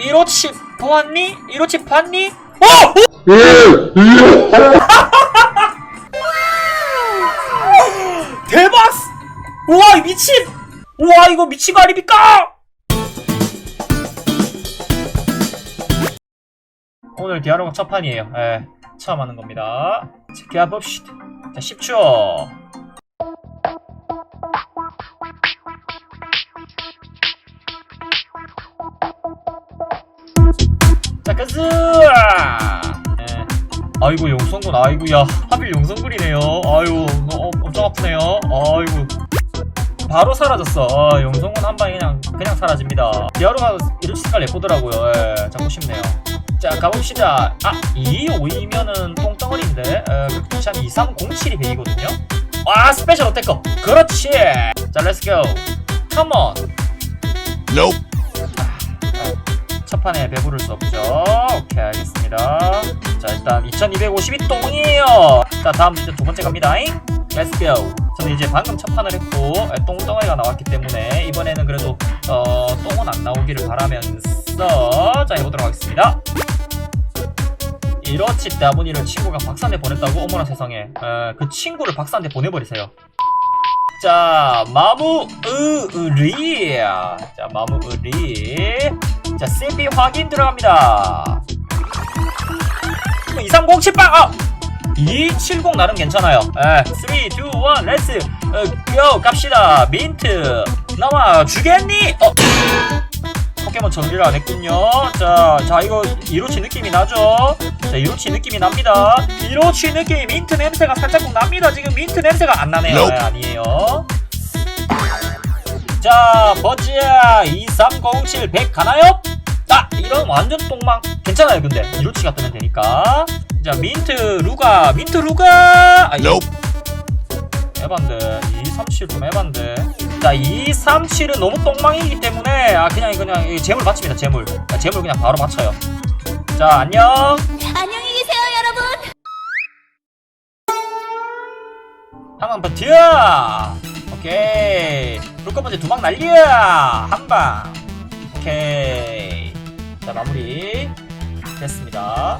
이로치 보았니? 이로치 봤니? 어! 대박! 우와 이 미친! 우와 이거 미친 거 아닙니까? 오늘 디아로가 첫 판이에요. 예, 처음 하는 겁니다. 지켜봅시다. 자, 10초. 가즈! 예. 아이고, 용성군, 아이고야. 하필 용성군이네요. 아이고, 어, 엄청 아프네요. 아이고. 바로 사라졌어. 아, 용성군 한 방에 그냥, 그냥 사라집니다. 디아로가 이런 색깔 예쁘더라고요. 예, 잡고 싶네요. 자 가봅시다 아 252면은 똥덩어리인데 에, 그렇지 한 2307이 베이거든요 와 스페셜 어택커 그렇지 자 렛츠고 컴온 Nope. 첫 판에 배부를 수 없죠. 오케이 알겠습니다. 자 일단 2252 똥이에요. 자 다음 이제 두 번째 갑니다. 렛츠고 저는 이제 방금 첫 판을 했고 에, 똥덩어리가 나왔기 때문에 이번에는 그래도 어, 똥은 안 나오기를 바라면서 자 해보도록 하겠습니다. 이렇지 때문이를 친구가 박사한테 보냈다고? 어머나 세상에. 에, 그 친구를 박사한테 보내버리세요. 자 마무으리. 자 마무으리 자 CP 확인 들어갑니다 2307빵 아! 270 나름 괜찮아요 에, 3, 2, 1 렛츠 어, 고 갑시다 민트 나와 주겠니? 어. 포켓몬 정리를 안 했군요. 자, 자, 이거 이로치 느낌이 나죠? 자, 이로치 느낌이 납니다. 이로치 느낌, 민트 냄새가 살짝 납니다. 지금 민트 냄새가 안 나네요. 네, 아니에요. 자, 버즈야 2307 100 가나요? 아, 이런 완전 똥망. 괜찮아요, 근데. 이로치가 뜨면 되니까. 자, 민트 루가, 민트 루가! 아, 이거 Nope. 에반데 237 좀 에반데 자 237은 너무 똥망이기 때문에 아 그냥 그냥 이 재물 받칩니다 재물 아, 재물 그냥 바로 받쳐요 자 안녕 안녕히 계세요, 여러분. 한방 버텨 오케이 불꽃번째 두방 날려 한방 오케이 자 마무리. 됐습니다.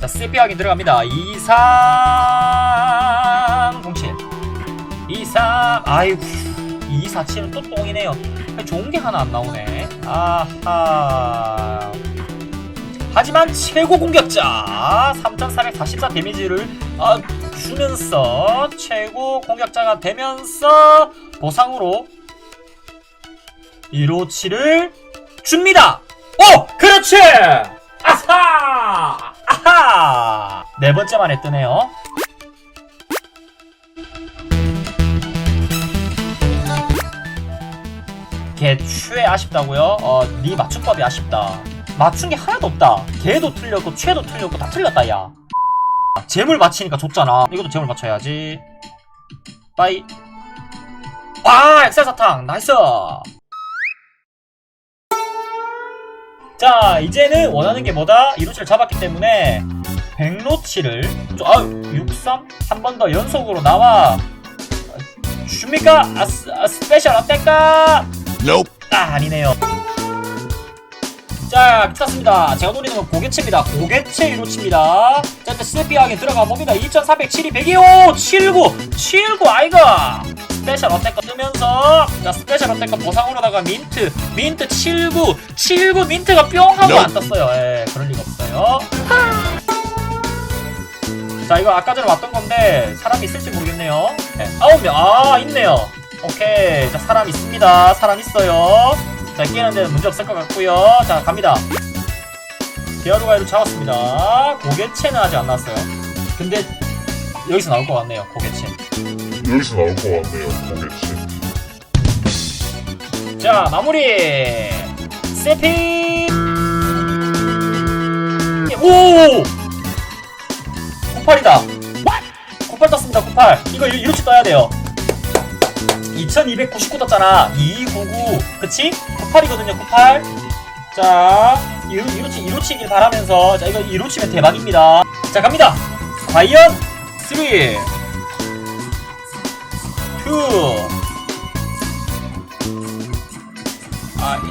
자 확인 들어갑니다. 2307 23 아이고 247은 또 똥이네요. 좋은 게 하나 안 나오네. 아하. 하지만 최고 공격자 3444 데미지를 아, 주면서 최고 공격자가 되면서 보상으로 157을 줍니다. 오! 그렇지! 아하! 아하! 네 번째 만에 뜨네요. 개추에 아쉽다고요? 어, 네 맞춤법이 아쉽다. 맞춘 게 하나도 없다. 개도 틀렸고, 최도 틀렸고, 다 틀렸다, 야. 재물 맞히니까 줬잖아. 이것도 재물 맞춰야지. 빠이. 와, 엑셀 사탕. 나이스! 자, 이제는 원하는 게 뭐다? 이루치를 잡았기 때문에, 백로치를, 좀, 아, 63? 한 번 더 연속으로 나와. 줍니까? 아, 스, 아 스페셜? Nope. 아 아니네요 자 괜찮습니다 제가 노리는 건 고개체입니다 고개체 이로치입니다 자 일단 스피하게 들어가 봅니다 2407이 125 79 79 아이가 스페셜 어택커 뜨면서. 자 스페셜 어택커 보상으로다가 민트. 민트 79 79 민트가 뿅 하고 안 떴어요. 예 그럴 리가 없어요. 자 이거 아까 전에 왔던 건데 사람이 있을지 모르겠네요. 네, 9명. 아 있네요. 오케이. 자 사람 있습니다. 사람 있어요. 자 끼는 데는 문제 없을 것 같고요. 자 갑니다. 디아루가이로 잡았습니다. 고개체는 아직 안 나왔어요. 근데 여기서 나올 것 같네요. 고개체 여기서 나올 것 같네요, 고객씨. 자 마무리! 세피 오! 98이다. 98 떴습니다 98 이거 이- 이렇게 떠야 돼요. 2299 떴잖아. 2299 그치? 98이거든요 98자 이로, 이로치 이로치길 바라면서. 자 이거 이로치면 대박입니다. 자 갑니다. 과연 3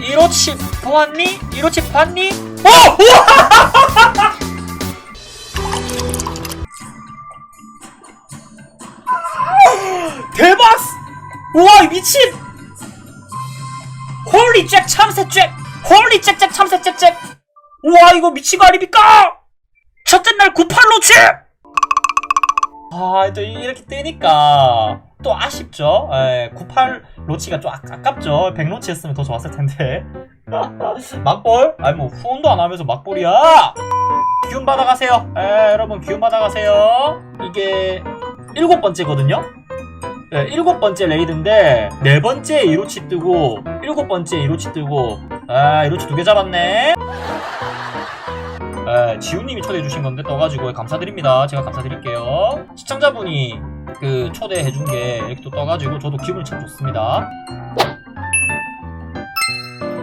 이로치 보았니? 이로치 봤니? 어! 우와! 대박! 우와, 이 미친! 홀리 잭 참새 잭! 홀리 잭잭 참새 잭잭! 우와, 이거 미친 거 아닙니까? 첫째 날 98로치! 아, 또 이렇게 뜨니까 또 아쉽죠? 에, 98 로치가 좀 아, 아깝죠? 100 로치 했으면 더 좋았을 텐데. 막볼? 아니 뭐 후원도 안 하면서 막볼이야! 기운 받아가세요. 에, 여러분 기운 받아가세요. 이게 일곱 번째거든요? 네, 일곱 번째 레이드인데 네 번째 이로치 뜨고 일곱 번째 이로치 뜨고 아 이로치 두 개 잡았네. 에, 지훈님이 초대해주신 건데 떠가지고 감사드립니다. 제가 감사드릴게요. 시청자분이 그 초대해준 게 이렇게 또 떠가지고 저도 기분이 참 좋습니다.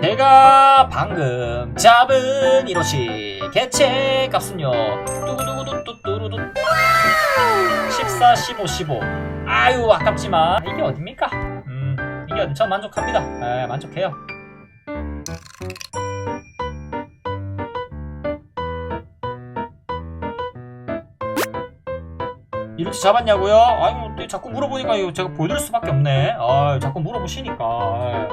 제가 방금 잡은 이로시 개체 값은요 뚜구두구두뚜뚜루두 14, 15, 15 아유 아깝지만 이게 어딥니까 음 이게 전 만족합니다 에, 만족해요 이로치 잡았냐고요? 아니 뭐또 자꾸 물어보니까 이거 제가 보여드릴 수밖에 없네 아 자꾸 물어보시니까 아,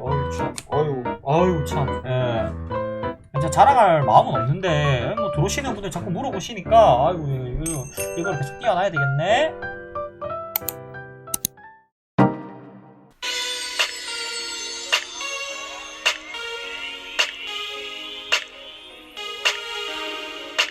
어유 참 어유 어유 참 예. 진짜 자랑할 마음은 없는데 뭐 들어오시는 분들 자꾸 물어보시니까 아이고 이거 이걸 계속 뛰어나야 되겠네